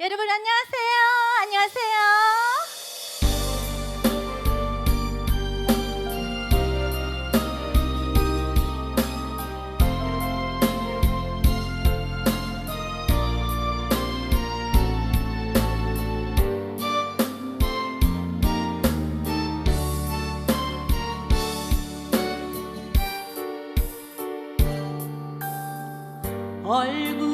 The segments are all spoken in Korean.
여러분 안녕하세요. 안녕하세요. 얼굴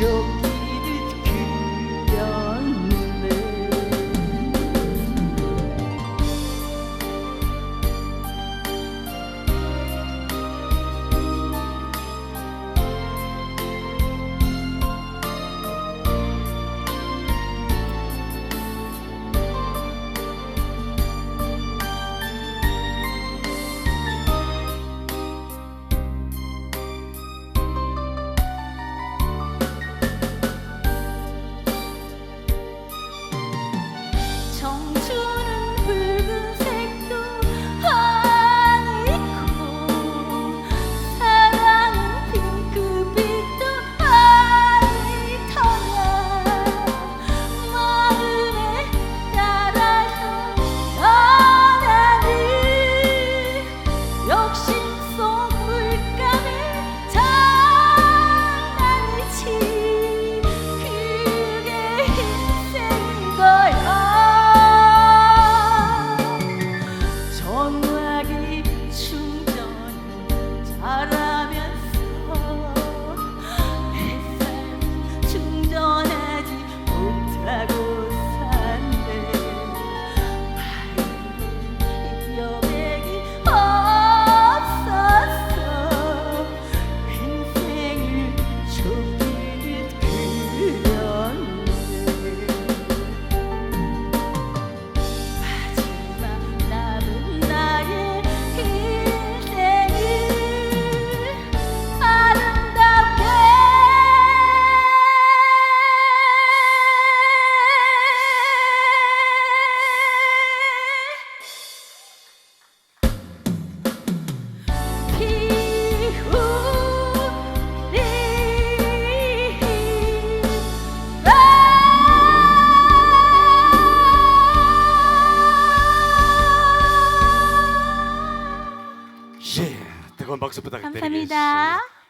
your 여러분 박수 부탁드리겠습니다. 감사합니다.